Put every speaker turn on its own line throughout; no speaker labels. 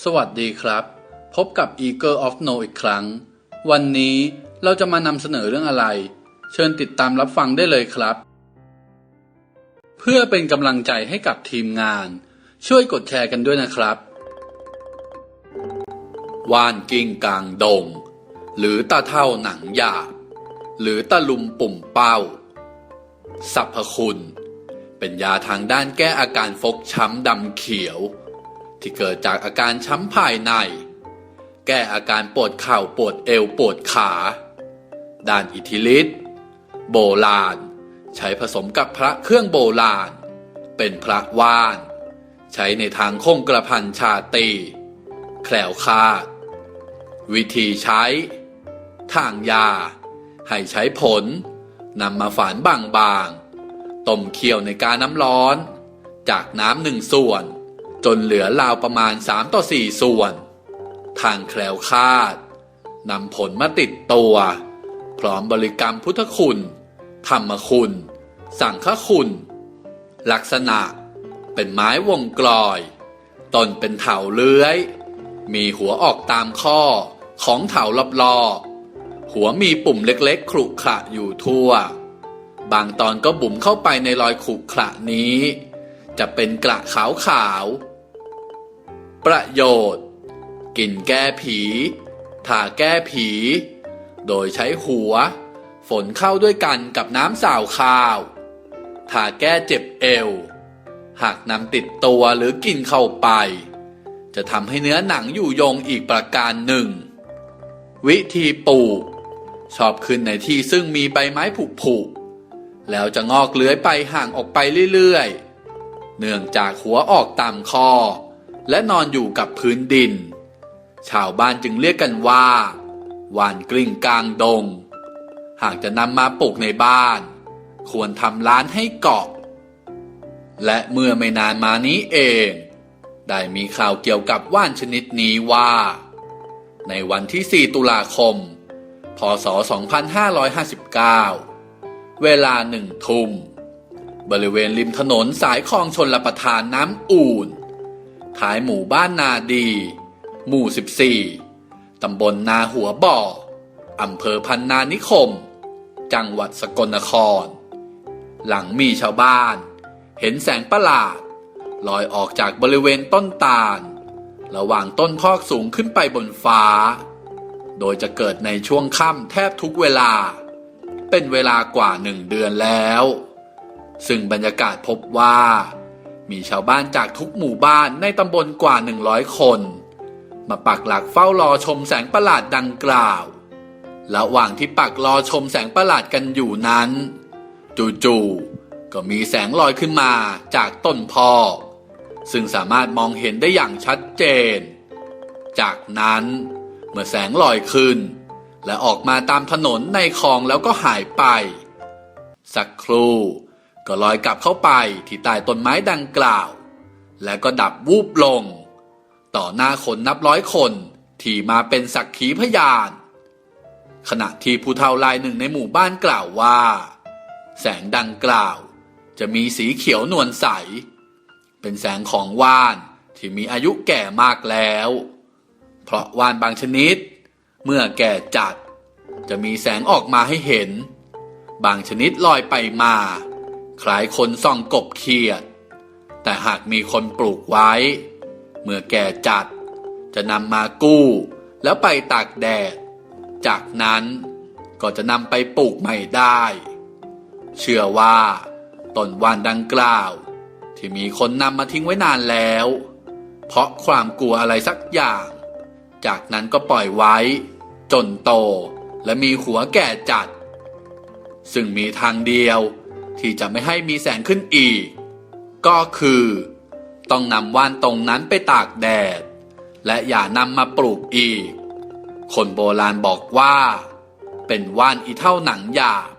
สวัสดีครับ พบกับ Eagle of No อีกครั้ง วันนี้เราจะมานำเสนอเรื่องอะไร เชิญติดตามรับฟังได้เลยครับ เพื่อเป็นกำลังใจให้กับทีมงาน ช่วยกดแชร์กันด้วยนะครับ ว่านกิ้งกลางดง หรือตาเท่าหนังหยาบหรือตะลุมปุ่มเป้าสรรพคุณ เป็นยาทางด้านแก้อาการฟกช้ำดำเขียว ที่เกิดจากอาการช้ำภายใน แก้อาการปวดเข่าปวดเอวปวดขา ด้านอิทธิฤทธิ์โบราณ ใช้ผสมกับพระเครื่องโบราณ เป็นพระว่าน ใช้ในทางคงกระพันชาตีแคล้วคลาด วิธีใช้ ทางยา ให้ใช้ผลนำมาฝานบางๆต้มเคี่ยวในกาน้ำร้อน จากน้ำหนึ่งส่วน จนเหลือราวประมาณ3ต่อ4ส่วน ทางแคล้วคาดนำผลมาติดตัว พร้อมบริกรรมพุทธคุณ ธรรมคุณ สังฆคุณ ลักษณะเป็นไม้วงกลอยตนเป็นเถาเลื้อย มีหัวออกตามข้อของเถารอบๆหัวมีปุ่มเล็กๆขรุขระอยู่ทั่ว บางตอนก็บุ๋มเข้าไปในรอยขรุขระนี้ จะเป็นกระขาวขาว ประโยชน์กินแก้ผีทาแก้ผี โดยใช้หัว ฝนเข้าด้วยกันกับน้ำสาวขาวทาแก้เจ็บเอว หากนำติดตัวหรือกินเข้าไป จะทำให้เนื้อหนังอยู่ยงอีกประการหนึ่ง วิธีปลูก ชอบขึ้นในที่ซึ่งมีใบไม้ผุผุๆแล้วจะงอกเลื้อยไปห่างออกไปเรื่อยๆ เนื่องจากหัวออกตามคอ และนอนอยู่กับพื้นดิน ชาวบ้านจึงเรียกกันว่าวานกลิ้งกลางดง หากจะนำมาปลูกในบ้าน ควรทำร้านให้เกาะ และเมื่อไม่นานมานี้เอง ได้มีข่าวเกี่ยวกับว่านชนิดนี้ว่า ในวันที่ 4 ตุลาคม พศ 2559 เวลาหนึ่งทุ่มบริเวณริมถนนสายคลองชนลประทานน้ำอู่น ท้ายหมู่บ้านนาดี หมู่ 14 ตำบลนาหัวบ่อ อำเภอพันนานิคม จังหวัดสกลนคร หลังมีชาวบ้าน เห็นแสงประหลาด ลอยออกจากบริเวณต้นตาล ระหว่างต้นพอกสูงขึ้นไปบนฟ้า โดยจะเกิดในช่วงค่ำแทบทุกเวลา เป็นเวลากว่าหนึ่งเดือนแล้ว ซึ่งบรรยากาศพบว่า มีชาวบ้านจากทุกหมู่บ้านในตำบลกว่า 100 คน มาปักหลักเฝ้ารอชมแสงประหลาดดังกล่าว ระหว่างที่ปักรอชมแสงประหลาดกันอยู่นั้น จู่ๆก็มีแสงลอยขึ้นมาจากต้นพอกซึ่งสามารถมองเห็นได้อย่างชัดเจน จากนั้นเมื่อแสงลอยขึ้น และออกมาตามถนนในคลองแล้วก็หายไป สักครู่ ก็ลอยกลับเข้าไปที่ใต้ต้นไม้ดังกล่าว และก็ดับวูบลง ต่อหน้าคนนับร้อยคนที่มาเป็นสักขีพยาน ขณะที่ผู้เฒ่ารายหนึ่งในหมู่บ้านกล่าวว่า แสงดังกล่าว จะมีสีเขียวนวลใส เป็นแสงของว่านที่มีอายุแก่มากแล้ว เพราะว่านบางชนิด เมื่อแก่จัด จะมีแสงออกมาให้เห็น บางชนิดลอยไปมา คล้ายคนส่องกบเขียด แต่หากมีคนปลูกไว้ เมื่อแก่จัด จะนำมากู้ แล้วไปตากแดด จากนั้นก็จะนำไปปลูกใหม่ได้ เชื่อว่าต้นวานดังกล่าว ที่มีคนนำมาทิ้งไว้นานแล้ว เพราะความกลัวอะไรสักอย่าง จากนั้นก็ปล่อยไว้ จนโตและมีหัวแก่จัด ซึ่งมีทางเดียว ที่จะไม่ให้มีแสงขึ้นอีก ก็คือ ต้องนำว่านตรงนั้นไปตากแดด และอย่านำมาปลูกอีก คนโบราณบอกว่า เป็นว่านอีเท่าหนังหยาบ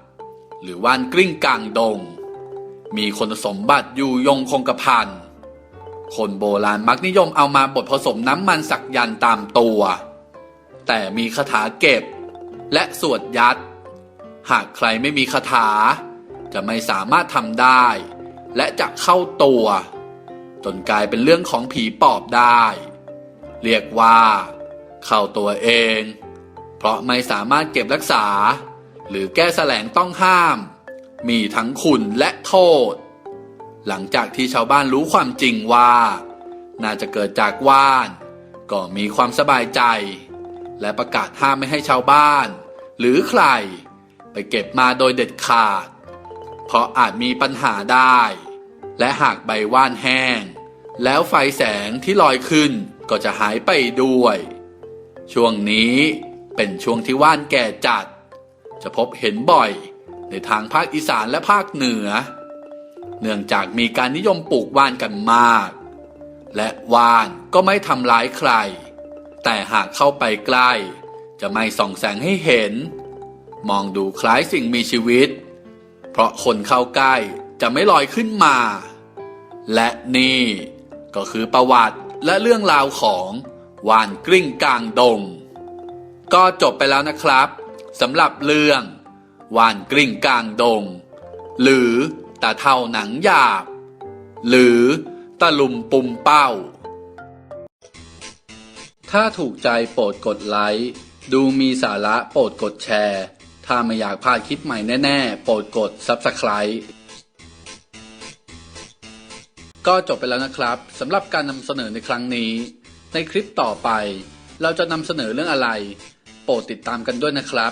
หรือว่านกลิ้งกลางดง มีคุณสมบัติอยู่ยงคงกระพันคนโบราณมักนิยมเอามาบดผสมน้ำมันสักยันตามตัว แต่มีคาถาเก็บและสวดยัด หากใครไม่มีคาถา จะไม่สามารถทำได้ และจะเข้าตัว จนกลายเป็นเรื่องของผีปอบได้ เรียกว่า เข้าตัวเอง เพราะไม่สามารถเก็บรักษา หรือแก้แสลงต้องห้าม มีทั้งคุณและโทษ หลังจากที่ชาวบ้านรู้ความจริงว่า น่าจะเกิดจากว่าน ก็มีความสบายใจ และประกาศห้ามไม่ให้ชาวบ้าน หรือใครไปเก็บมาโดยเด็ดขาด เพราะอาจมีปัญหาได้ และหากใบว่านแห้ง แล้วไฟแสงที่ลอยขึ้นก็จะหายไปด้วย ช่วงนี้เป็นช่วงที่ว่านแก่จัด จะพบเห็นบ่อยในทางภาคอีสานและภาคเหนือ เนื่องจากมีการนิยมปลูกว่านกันมาก และว่านก็ไม่ทำร้ายใคร แต่หากเข้าไปใกล้ จะไม่ส่องแสงให้เห็น มองดูคล้ายสิ่งมีชีวิต เพราะคนเข้าใกล้จะไม่ลอยขึ้นมา และนี่ก็คือประวัติและเรื่องราวของวานกลิ้งกลางดง ก็จบไปแล้วนะครับสำหรับเรื่องวานกลิ้งกลางดง หรือตาเท่าหนังหยาบ หรือตะลุมปุ่มเป้า ถ้าถูกใจโปรดกดไลค์ ดูมีสาระโปรดกดแชร์ ถ้าไม่อยากพลาดคลิปใหม่แน่ๆ โปรดกด Subscribe ก็จบไปแล้วนะครับสำหรับการนำเสนอในครั้งนี้ ในคลิปต่อไป เราจะนำเสนอเรื่องอะไร โปรดติดตามกันด้วยนะครับ